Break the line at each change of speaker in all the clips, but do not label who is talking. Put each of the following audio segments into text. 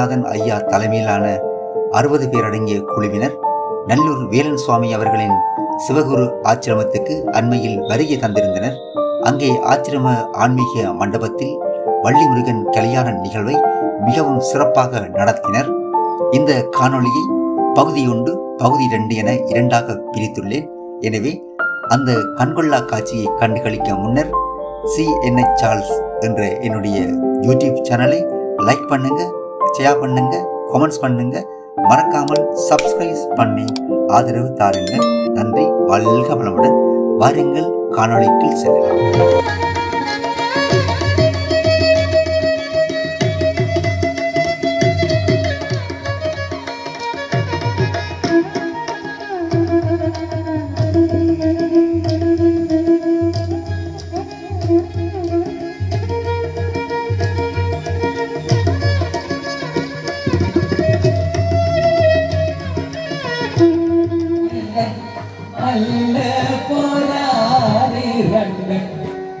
வைத்தியநாதன் ஐயா தலைமையிலான அறுபது பேர் அடங்கிய குழுவினர் நல்லூர் வேலன் சுவாமி அவர்களின் சிவகுரு ஆச்சிரமத்துக்கு அண்மையில் வருகை தந்திருந்தனர். அங்கே ஆச்சிரம ஆன்மீக மண்டபத்தில் வள்ளி முருகன் கல்யாண நிகழ்வை மிகவும் சிறப்பாக நடத்தினர். இந்த காணொளியை பகுதி ஒன்று பகுதி ரெண்டு என இரண்டாக பிரித்துள்ளேன். எனவே அந்த கண்கொள்ளா காட்சியை கண்டுகளிக்க முன்னர் சி சார்ல்ஸ் என்ற என்னுடைய யூடியூப் சேனலை லைக் பண்ணுங்க ஷேர் பண்ணுங்க கமெண்ட்ஸ் பண்ணுங்க. மறக்காமல் சப்ஸ்கிரைப் பண்ணி ஆதரவு தாருங்க. நன்றி வாழ்க வளமுடன். வாருங்கள் காணொளிக்கு செல்லலாம்.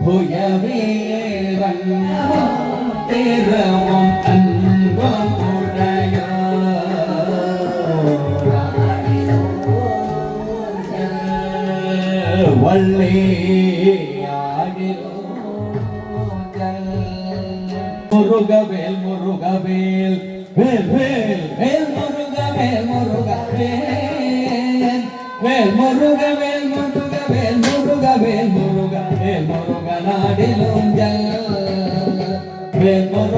புயவீரன் திரவம் அன்பம் முருகவேல் முருகவேல் வேல் வேல் வேல்.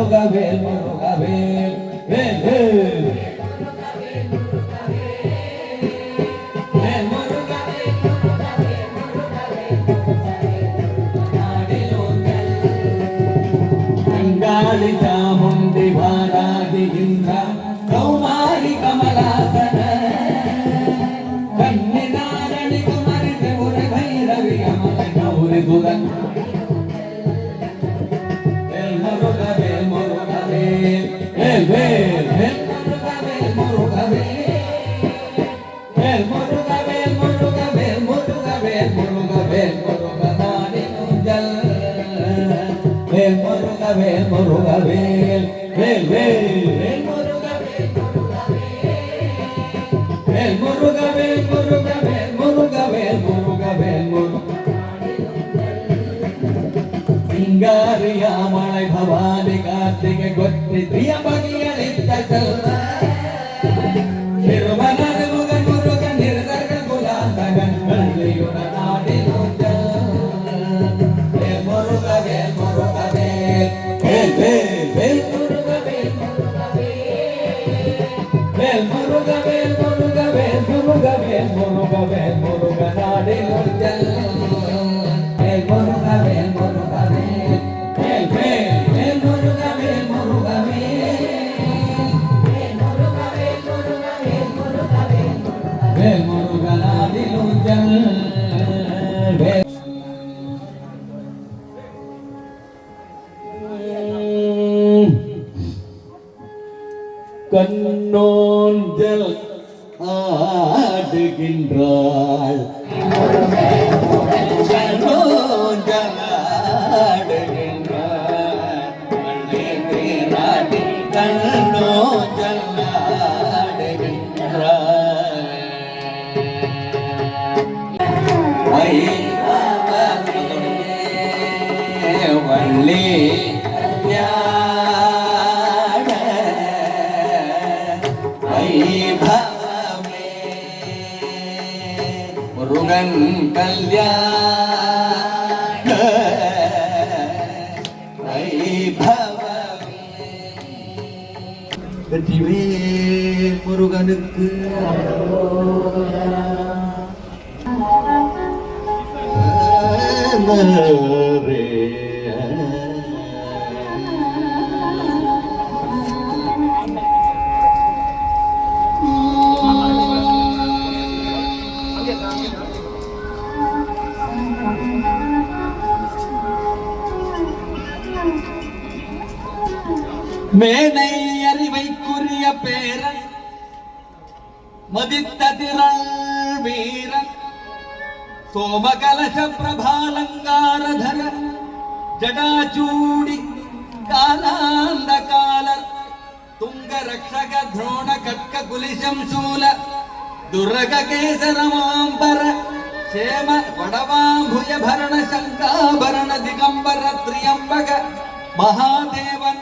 முருக வேல் முருக வேல் வேல் வேல் வேல் முருக முருகன் கல்யாண வைபவமே வெற்றிவேல் முருகனுக்கு மேனை அறிவைக்குரிய பேரன் மதித்த திரள் வீரன் సోమకలశ ప్రభాలంగారధర జటాచూడి కాలాంధకాల తుంగ రక్షక ద్రోణ కట్క కులిశం శూల దుర్గ కేసరమాంబర క్షేమ వడవాంభుజ భరణ శంకాభరణ దిగంబర త్రియంబక మహాదేవన్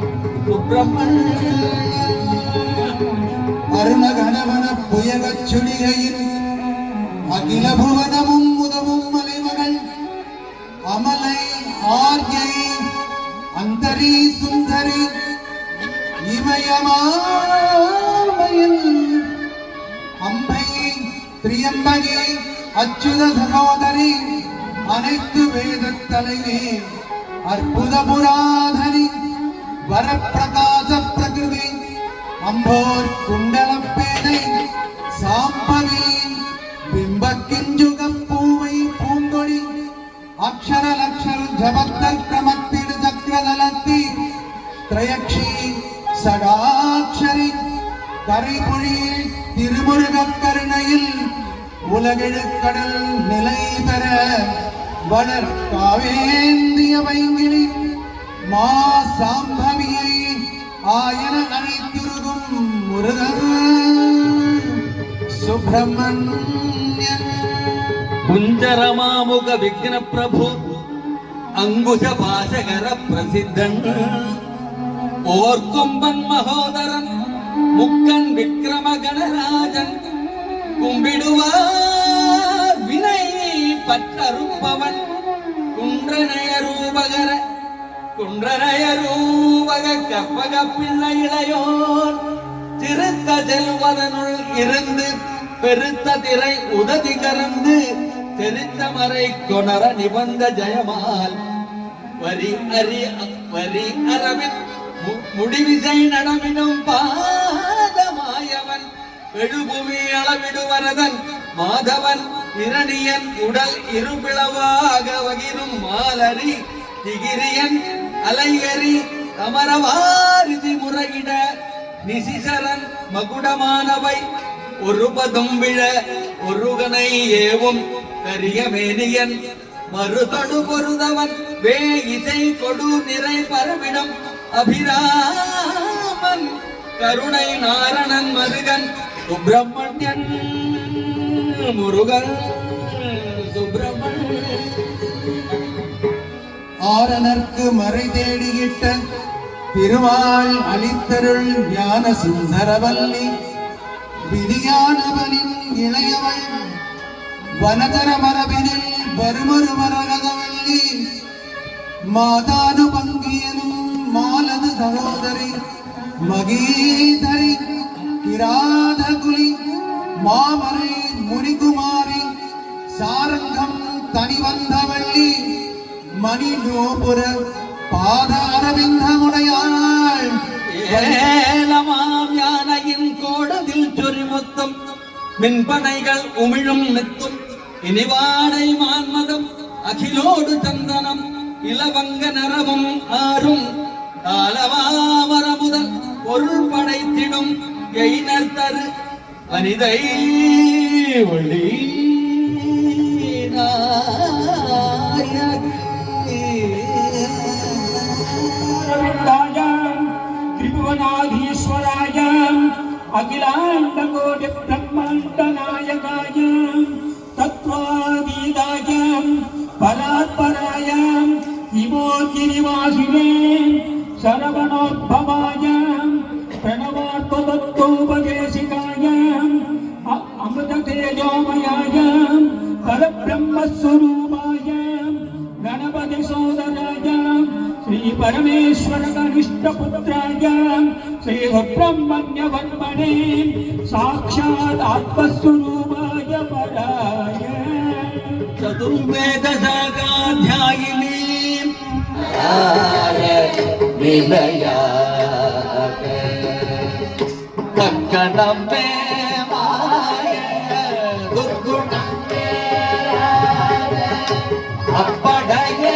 அருணகணவன புயகச் சுடிகையின் அகில புவனமும் முதவும் மலைமகள் அமலை ஆர்யை அந்தரி சுந்தரி இமயமாமையில் அம்பை பிரியம்பகி அச்சுத சகோதரி அனைத்து வேதத் தலைவி அற்புத புராதனி வரப்பிரகாச பிரகிருதி அம்போர் குண்டலப்பேதை சாம்பவி பிம்பக்கிஞ்சுகம் பூவை பூங்கொடி அக்ஷர லக்ஷர ஜபத்தர் கிரமத்திடு சக்கரதலத்தி திரையக்ஷி சடாட்சரி கரைபொழியில் திருமுருகக் கருணையில் உலகெழுக்கடல் நிலை பெற வளர் காவேந்திய வைங்கிலி மா சாம்பவியை ஆயன அழைத்திருகும் முருகன். சுப்பிரமணியன்.
குஞ்சரமாமுக விக்ன பிரபு அங்குஷ பாசகர பிரசித்தன். ஓர்கொம்பன் மகோதரன் முக்கன் விக்ரம கணராஜன் கும்பிடுவார் வினை பற்றறுப்பவன். குன்றநய ரூபகர குன்றநய ரூபக கற்பக பிள்ளை இளையோன் திருத்த செல்வதனுள் இருந்து பெருத்த திரை உதவி கருந்து தெரித்த மறை கொணர நிபந்த ஜெயமால். வரி அரி வரி அரவின் முடிவிசை நடமிடும் பாதமாயவன் எழுபுவி அளவிடுவரதன் மாதவன் இரணியன் உடல் இருபிளவாக வகிரும் மாலரி திகிரியன் அலையரி அமரவாரிதி முறையிட நிசிசரன் மகுடமானவை. ஒரு பதம் விழ ஒருகனை ஏவும் கரிய மேனியன். மறுதொடு பொருதவன் வே இசை கொடு நிறை பரவிடம் அபிராமன். கருணை நாரணன் மருகன் சுப்பிரமணியன் முருகன்.
ஆரணர்க்கு மறை தேடியிட்ட திருவாள் அளித்தருள் ஞான சுந்தரவல்லி விதியானவனின் இளையவள் வனதர மரபினில் வருமரு மரகதவல்லி மாதானு பங்கியனும் மாலது சகோதரி மகீதரி கிராதகுலி மாமரை முனிகுமாரி சாரங்கம் தனி வந்தவள்ளி மணி நோபுர பாத அரவிந்தமுடையாள்
ஏலமாம் யானையின் கோடதில் சொரிமுத்தம் மின்பனைகள் உமிழும் மெத்தும். இனிவாடை மான்மதம் அகிலோடு சந்தனம். இளவங்க நரமும் ஆறும். காலவாமர முதல் பொருள் படைத்திடும் எய்னர் தரு.
అఖిలాండకోటి బ్రహ్మాండ నాయకాయ తత్వాదీదాయ పరాత్పరాయ విమోచినివాసినే శరవణోద్భవాయ ప్రణవాత్మదత్తోపదేశికాయ అమృతతేజోమయాయ పరబ్రహ్మస్వరూపాయ గణపతి సోదరాయ శ్రీ పరమేశ్వర కనిష్టపుత్రాయ शिवब्रह्मण्यवर्मणे साक्षात् आत्मस्वरूपाय पराय
चतुर्वेदशाखाध्यायिनी कक्कनम्बे माय दुर्गुणम्बे अपडये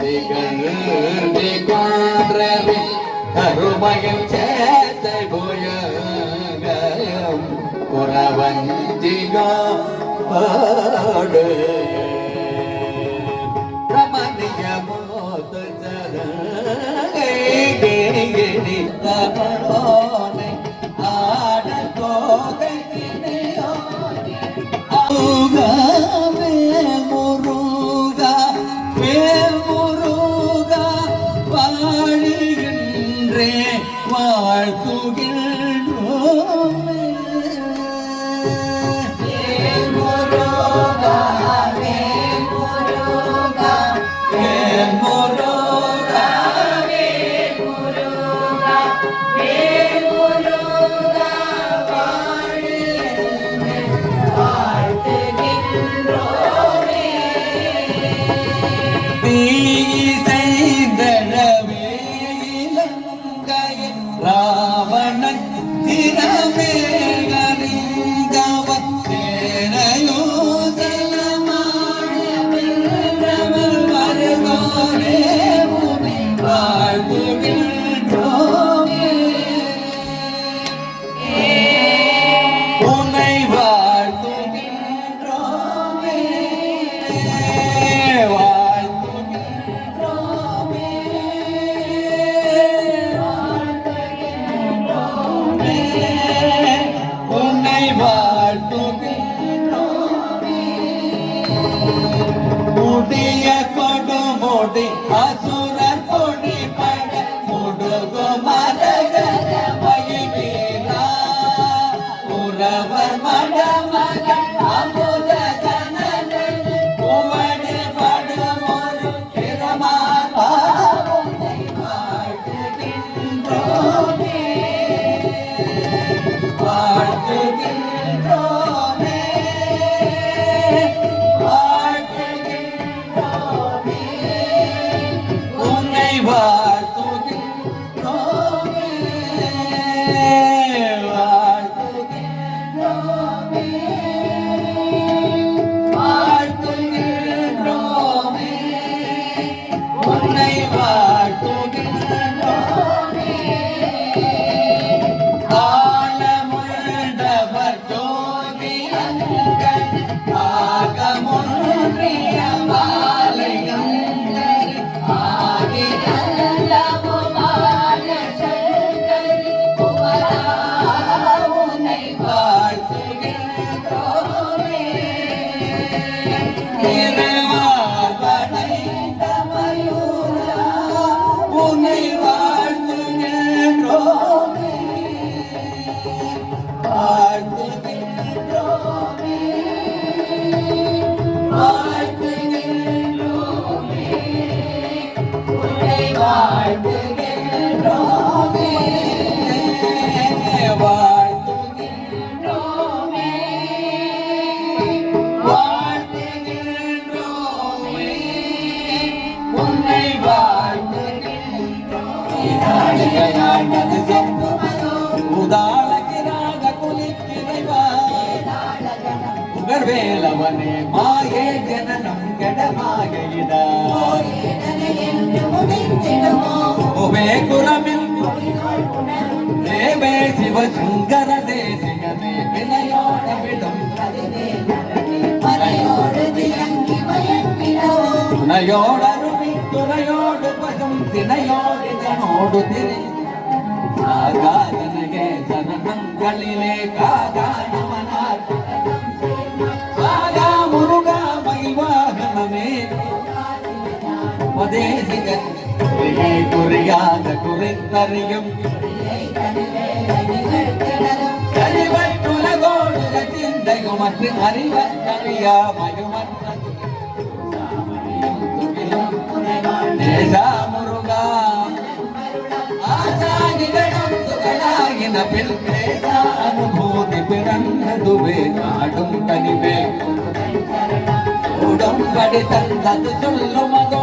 திகழ்ந்து கொன்றவே கருமையில் சேர்த்த புயகம் குறவன் திகாடு குலமில் தேவே சிவசுங்கர தேசிகமே வினையோட விடும். துணையோடருமி துணையோடு பசும் திணையோடு தனோடு திரை. காதனகே சனங்களிலே காதானம் உபதேசிகன் துறையை துறையாக துறைந்தறியும் அறிவற்றுலகோடு சிந்தையுமற்று அறிவறியாமையுமற்ற முருகா ஆசானிகளும் துகளாகின பின் அனுபூதி பிறந்ததுவே நாடும் தனிவே உடம்படி தந்தது சொல்லுமதோ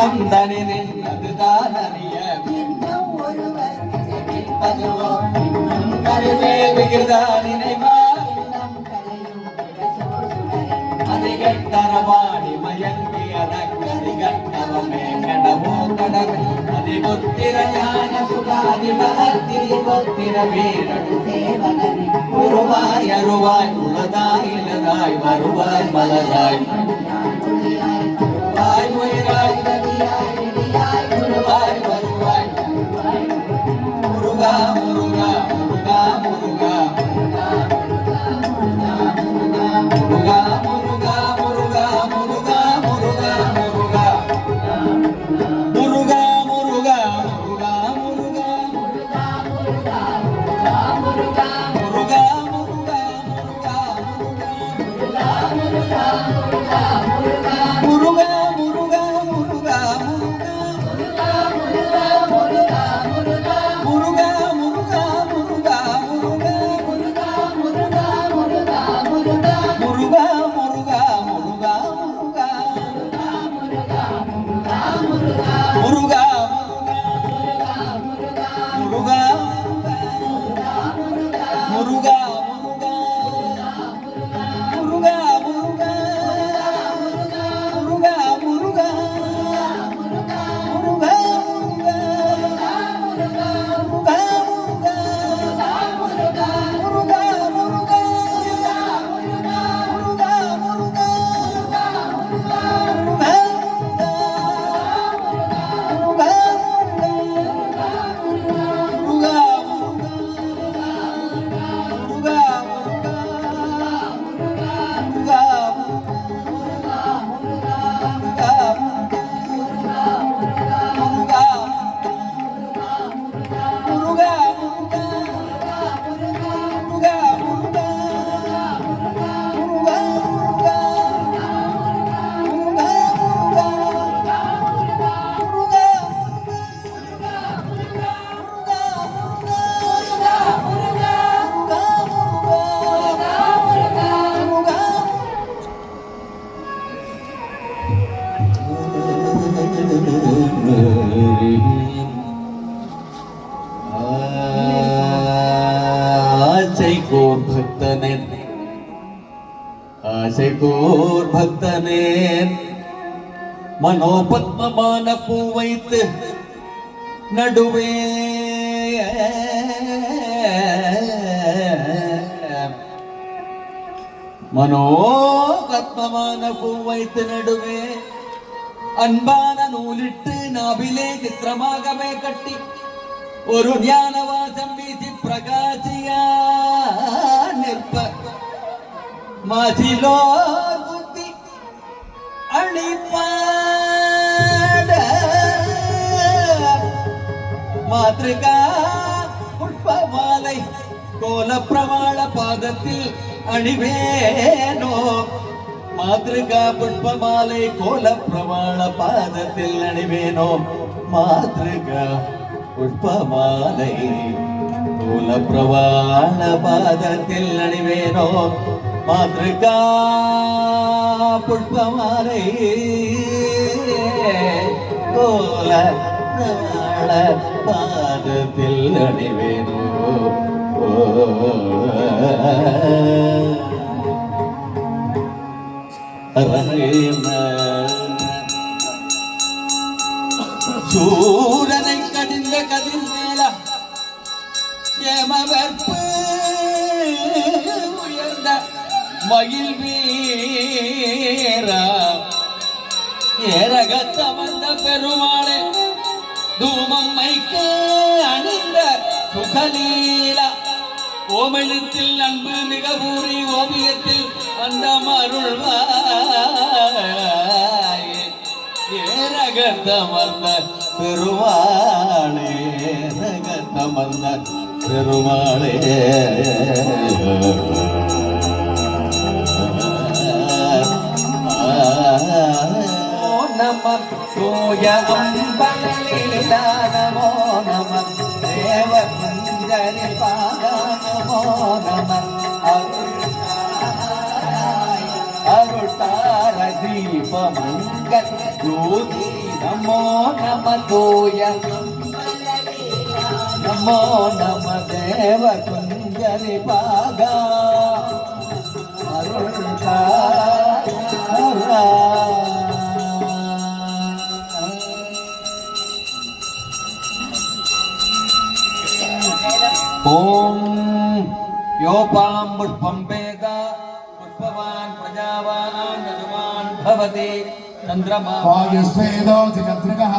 பின்னம் தனிது அதுதான் அறிய. பின்னம் ஒருவர் பின்னம் கருவே விகிர்தா நினைவா அதிகட்டரவாடி மயங்கி அதக்கதிகட்டவமே கடவோ கடவே அதிபுத்திரஞான வீரடு சேவகனே உருவாய் அருவாய் உலதாய் இலதாய் வருவாய் மலதாய் மனோபத்மமான பூ வைத்து நடுவே. மனோபத்மமான பூ வைத்து நடுவே. அன்பான நூலிட்டு நாபிலே சித்திரமாகவே கட்டி ஒரு ஞானவாசம் வீசி பிரகாசியா நிற்ப. மதிலோ புத்தி அழிப்பாட மாத்ரிகா புஷ்ப மாலை கோல பிரமாள பாதத்தில் அணிவேனோ மாத்ரிகா புஷ்ப மாலை கோல பிரமாள பாதத்தில் அணிவேனோ மாத்ரிகா புஷ்ப மாலை கோல பிரமாள பாதத்தில் அணிவேனோ மாத்ரிகா புஷ்ப மாலை கோல பிரவாள பாதத்தில் அணிவேனோ சூரனை கடிந்த கதிர் மேல ஏமவர்ப்பு உயர்ந்த மயில் வீரா. ஏரகத்த வந்த பெருமாளே. தூமம்மைக்கு அணிந்த சுகலீலா. ஓமெழுத்தில் அன்பு மிக ஊறி ஓவியத்தில் அந்த மருள்வாய். ஏரகத்தமர்ந்த பெருமாளே ஏரகத்தமர்ந்த பெருமாளே. நமோ நம தூய లీలా నమో నమ దేవందరి పాద నమో నమ అరుటార దీపమంగ జ్యోతి నమో నమ దోయ నమో నమ దేవ కుంజరి పాగా అరుణా ओम योपाम पुष्पम
वेद पुष्पवान प्रजावान भवति चंद्रमा वायुस्वेदो जगत्रिकः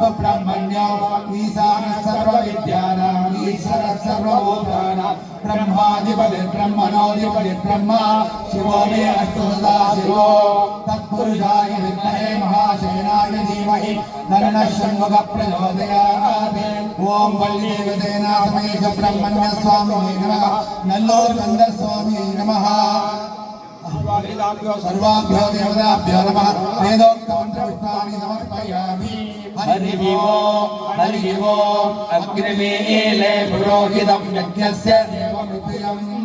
सुब्रह्मण्यो ईशानः सर्वविद्यानाम्, ईश्वरः सर्वभूतानां ब्रह्माधिपतिर्ब्रह्मणोऽधिपतिर्ब्रह्मा शिवो मे अस्तु शिवो। तत् तत्पुरुषाय विद्महे महाशयनाय धीमहि तन्नः षण्मुख प्रचोदयात् ॐ वल्लीदेवतेनाथमहेश ब्रह्मण्य स्वामिने नमः नल्लोर नन्द स्वामिने नमः सर्वाभ्यो देवताभ्यो नमः वेदोक्तमन्त्रपुष्पाणि समर्पयामि
हरि ओम हरि ओम अग्निमीले पुरोहितं यज्ञस्य
देवमृत्युम्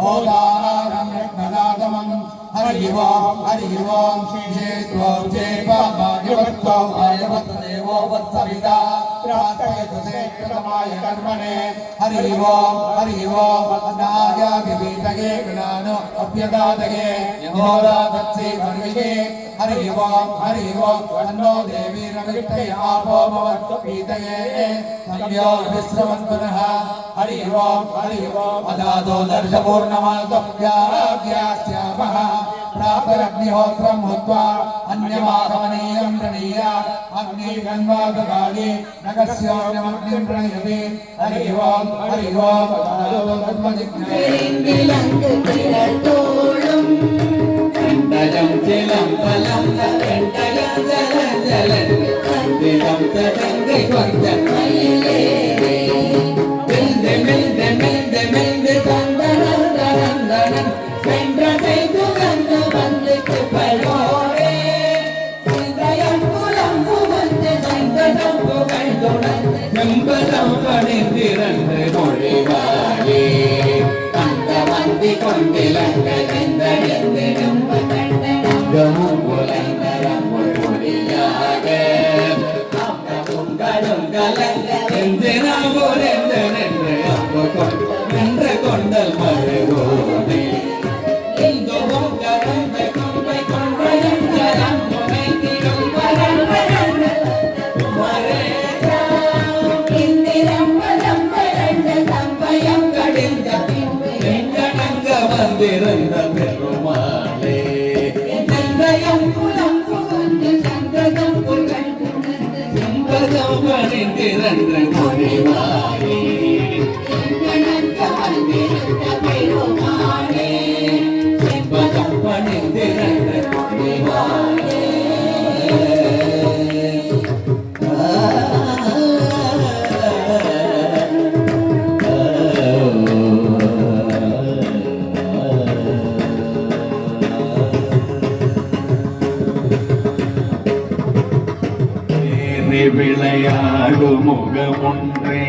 होदारं रत्नदातमं हरि ओम् हरि ओम् श्री त्वं चेपायवत्वं आयवत्देवो वत्सविता प्रार्थयतु सेकृतमाय कर्मणे हरि ओम् हरि ओम् अनायाभिवीतये ज्ञानो अभ्यगातये यहोदादत्से वर्विहे हरि ओम् हरि ओम् तन्नो देवी रविष्टय आपो भवन्तु पीतये संयो विश्रवन्तु नः हरि ओम् हरि ओम् अदादो दर्शपूर्णमागम्याभ्यास्यामः प्रातरग्निहोत्रं हुत्वा
അന്യമാഹവനീയം
പ്രണീയ അഗ്നികന്വാകാലി നഗസ്യാമ്യമഗ്നിം പ്രണയതി ഹരിയോം ഹരിവാം
ഹരിവാം കണ്ടലം ജലം
ഫലം കണ്ടലം ജലം
ജലം കണ്ടലം തടങ്കി
കൊണ്ട മയിലേ.
Obrigado. முக ஒன்றே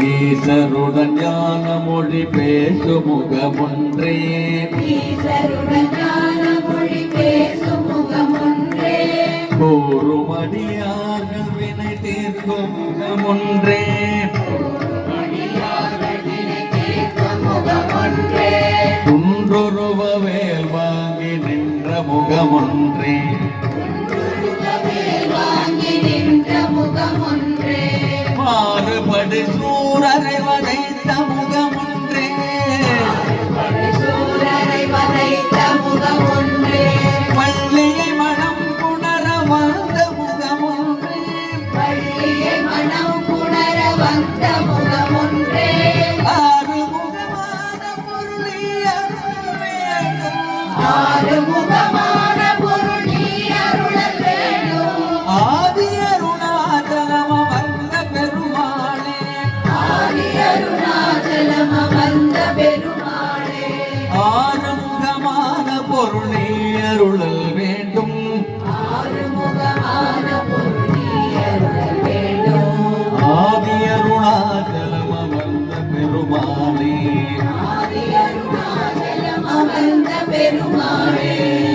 ஈசருடன் ஞான மொழி பேசு முகமொன்றே. கூறுமடியாக வினை தீர்க்கும் முகமொன்றே.
முகமொன்றே.
மாறுபடு
சூரறைவா Ave Maria.